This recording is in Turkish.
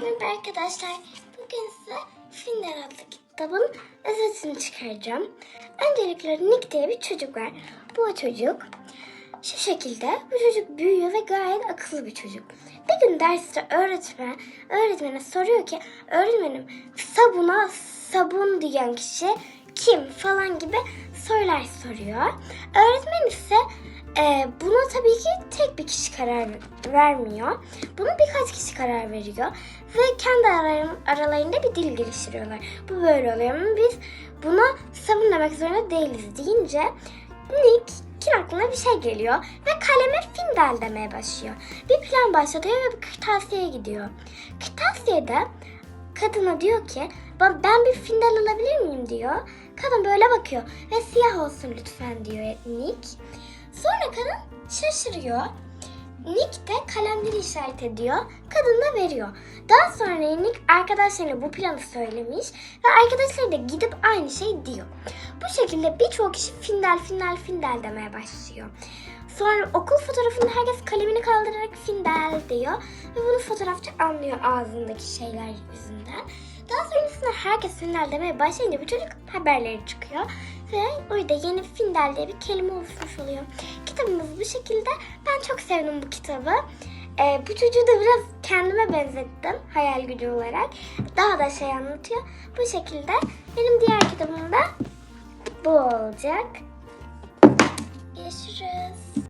Merhaba arkadaşlar. Bugün size Finder adlı kitabın özetini çıkaracağım. Öncelikle Nick diye bir çocuk var. Bu çocuk şu şekilde. Bu çocuk büyüyor ve gayet akıllı bir çocuk. Bir gün derste öğretmen öğretmene soruyor ki öğretmenim sabuna sabun diyen kişi kim falan gibi sorular soruyor. Öğretmen ise e, buna tabii ki tek bir kişi karar vermiyor. Buna birkaç kişi karar veriyor. Ve kendi araların- aralarında bir dil geliştiriyorlar. Bu böyle oluyor ama biz buna sabun demek zorunda değiliz deyince Nick'in aklına bir şey geliyor ve kaleme Findel demeye başlıyor. Bir plan başlatıyor ve bir kırtasiyeye gidiyor. Kırtasiyede kadına diyor ki "Ben- ben bir Findel alabilir miyim diyor. Kadın böyle bakıyor ve siyah olsun lütfen diyor Nick. Sonra kadın şaşırıyor. Nick de kalemleri işaret ediyor. Kadın da veriyor. Daha sonra Nick arkadaşlarına bu planı söylemiş ve arkadaşları da gidip aynı şey diyor. Bu şekilde birçok kişi findel findel findel demeye başlıyor. Sonra okul fotoğrafında herkes kalemini kaldırarak findel diyor ve bunu fotoğrafçı anlıyor ağzındaki şeyler yüzünden. Daha sonrasında herkes findel demeye başlayınca bu çocuk haberleri çıkıyor ve orada yeni findel diye bir kelime oluşmuş oluyor. Kitabımız bu şekilde. Ben çok sevdim bu kitabı. Ee, bu çocuğu da biraz kendime benzettim hayal gücü olarak. Daha da şey anlatıyor. Bu şekilde benim diğer kitabım da bu olacak. Görüşürüz.